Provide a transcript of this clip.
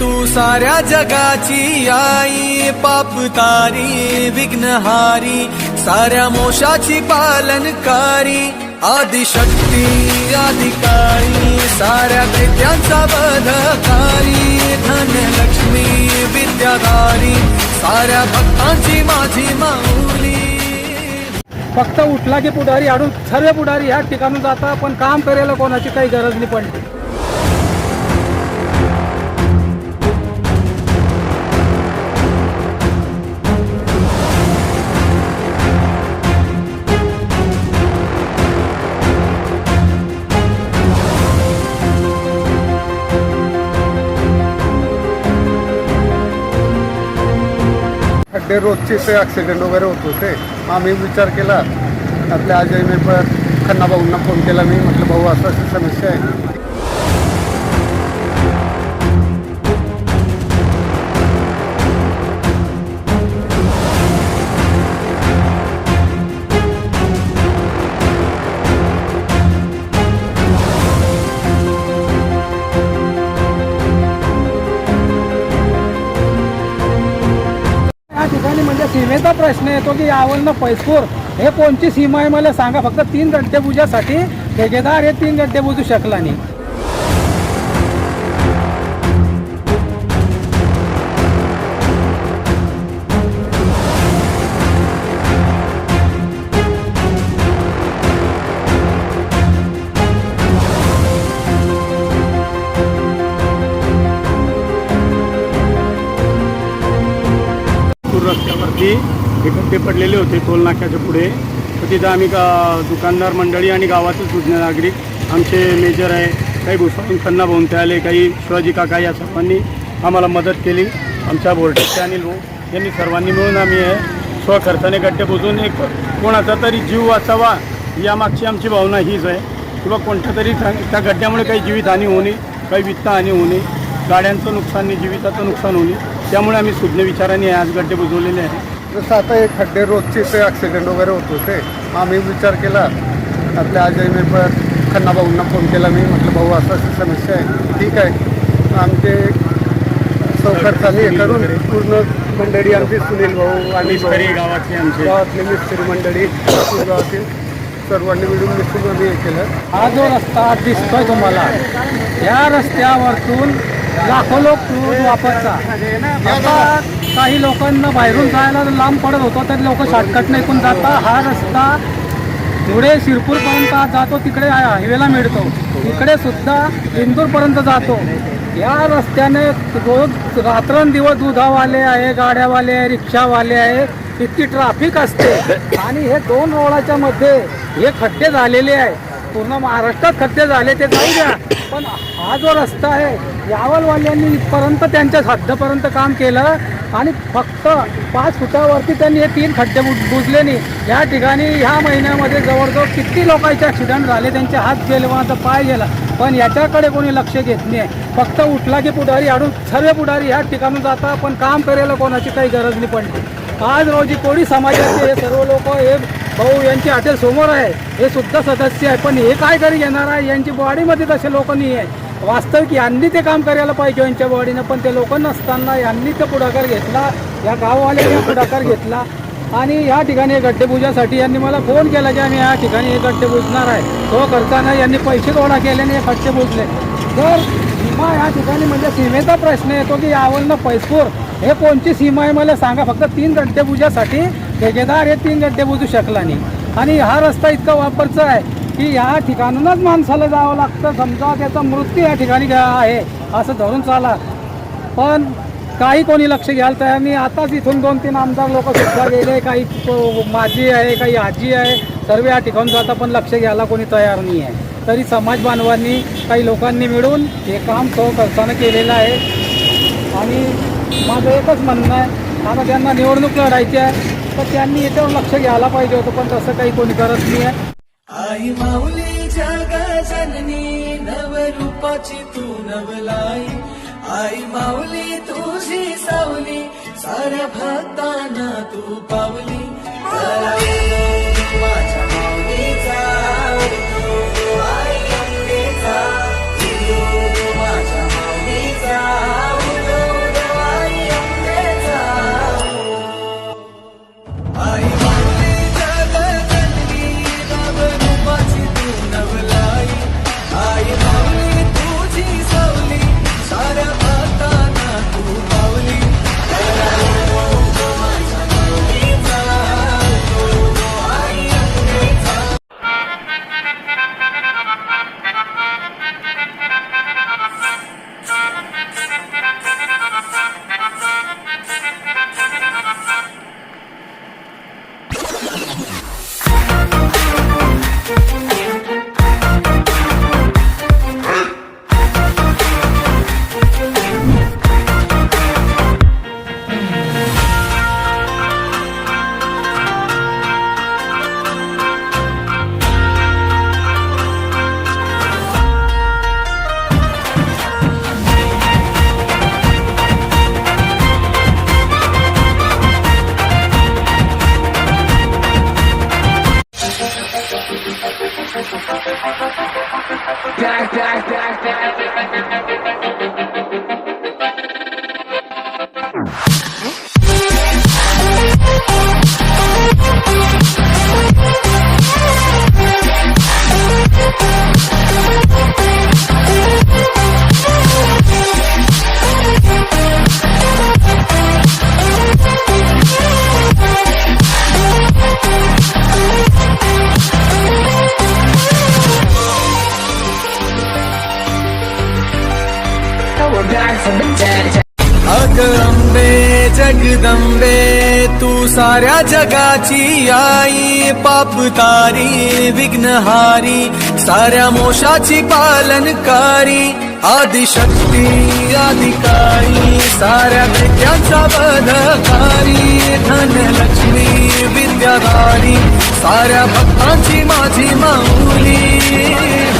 तू साऱ्या जगाची आई पापतारी विघ्नहारी साऱ्या मोशाची पालनकारी आदिशक्ती अधिकारी साऱ्या दैत्यांचा बधकारी धनलक्ष्मी विद्याधारी साऱ्या भक्तांची माझी माऊली. फक्त उठला की पुढारी आडून सर्व पुढारी ह्या ठिकाणी जाता पण काम करायला कोणाची काही गरज नाही पडली. ते रोजचे ते ॲक्सिडेंट वगैरे होत होते आम्ही विचार केला. आपल्या अजयने पण खन्ना भाऊंना फोन केला. मी म्हटलं भाऊ असं अशी समस्या आहे. सीमेचा प्रश्न येतो की यावरनं पैसपूर हे कोणची सीमा आहे मला सांगा. फक्त तीन गड्डे बुजासाठी ठेकेदार हे तीन गड्डे बुजू शकला नाही. पूर होती हे खड्डे पडलेले होते टोलनाक्याच्या पुढे. तर तिथं आम्ही का दुकानदार मंडळी आणि गावातील सुज्ञ नागरिक आमचे मेजर आहे काही भुसावून खन्ना आले काही शिवाजी काका या सर्वांनी आम्हाला मदत केली. आमच्या बोर्डाच्या आणि लोक यांनी सर्वांनी मिळून आम्ही हे स्वखर्चाने गड्डे बुजून एक कोणाचा तरी जीव वाचावा यामागची आमची भावना हीच आहे. किंवा कोणत्या तरी त्या त्या गड्ड्यामुळे काही जीवितहानी होणे काही वित्तहानी होणे गाड्यांचं नुकसान नाही जीविताचं नुकसान होणे त्यामुळे आम्ही सुज्ञ विचाराने आज गड्डे बुजवलेले आहे जसं आता हे खड्डे रोजचे ते ॲक्सिडेंट वगैरे होत होते आम्ही विचार केला. आपल्या अजयने पण खन्ना भाऊंना फोन केला मी म्हटलं भाऊ असं अशी समस्या आहे. ठीक आहे. आमचे चौखर्चाने हे करून पूर्ण मंडळी आमची सुनील भाऊ आणि गावातले आमचे. गावातली मिस्त्री मंडळी गावातील. सर्वांनी मिळून मिसळून आम्ही हे केलं. हा जो रस्ता दिसतोय तुम्हाला या रस्त्यावरतून लाखो लोक आता काही लोकांना बाहेरून जायला लांब पडत होतो तर लोक शॉर्टकटने ऐकून जातात हा रस्ता पुढे शिरपूरपर्यंत जातो तिकडे हायवेला मिळतो. इकडे सुद्धा इंदूरपर्यंत जातो. या रस्त्याने रोज रात्रंदिवस दुधावाले आहे गाड्यावाले आहे रिक्षावाले आहे इतकी ट्राफिक असते. आणि हे दोन रोडाच्या मध्ये हे खड्डे झालेले आहे. पूर्ण महाराष्ट्रात खड्डे झाले ते जाऊ द्या. पण हा जो रस्ता आहे यावलवाल्यांनी इथपर्यंत त्यांच्या हद्दपर्यंत काम केलं. आणि फक्त पाच फुटावरती त्यांनी हे तीन खड्डे बुज बुजले नाही. या ठिकाणी ह्या महिन्यामध्ये जवळजवळ किती लोकांचे ॲक्सिडेंट झाले त्यांचे हात गेले माझा पाय गेला. पण याच्याकडे कोणी लक्ष घेत नाही. फक्त उठला की पुढारी आडून सर्व पुढारी ह्या ठिकाणून जाता पण काम करायला कोणाची काही गरज नाही पडली. आज रोजी कोळी समाजाचे हे सर्व लोक हे भाऊ यांची हॉटेल समोर आहे. हे सुद्धा सदस्य आहे. पण हे काय तरी येणार आहे? यांची बॉडीमध्ये तसे लोक नाही आहे. वास्तविक यांनी ते काम करायला पाहिजे यांच्या बॉडीनं पण ते लोक नसताना यांनी ते पुढाकार घेतला या गाववाल्यांनी पुढाकार घेतला. आणि या ठिकाणी हे गड्डे पूजासाठी यांनी मला फोन केला की आम्ही या ठिकाणी हे गड्डे बुजणार आहे. तो करताना यांनी पैसे गोळा केले आणि हे खड्डे बुजले तर सीमा या ठिकाणी म्हणजे सीमेचा प्रश्न येतो की यावरनं पैसपूर हे कोणची सीमा आहे मला सांगा. फक्त तीन गड्डे ठेकेदार हे तीन गड्डे बुजू शकला नाही. आणि हा रस्ता इतका वापरचा आहे. की या ठिकाणूनच माणसाला जावं लागतं. समजा त्याचा मृत्यू या ठिकाणी आहे असं धरून चाला. पण काही कोणी लक्ष घ्यायला तयार नाही आताच इथून दोन तीन आमदार लोक सुद्धा गेले. काही माझी आहे काही आजी आहे सर्व या ठिकाणी जाता पण लक्ष घ्यायला कोणी तयार नाही आहे. तरी समाज बांधवांनी काही लोकांनी मिळून हे काम सौ खर्चानं केलेलं आहे. आणि माझं एकच म्हणणं आहे आता त्यांना निवडणूक लढायची आहे तर त्यांनी याच्यावर लक्ष घ्यायला पाहिजे होतं पण तसं काही कोणी करत नाही आहे. आई माऊली जग जननी नवरूपाची तू नवलाई. आई माऊली तुझी सावली साऱ्या भक्तांना तू पावली. अग अंबे जगदंबे तू साऱ्या जगाची आई पाप तारी विघ्नहारी साऱ्या मोशाची पालनकारी आदिशक्ती अधिकारी साऱ्या विद्याचा बधकारी धनलक्ष्मी विद्याधारी साऱ्या भक्तांची माझी माऊली माऊली.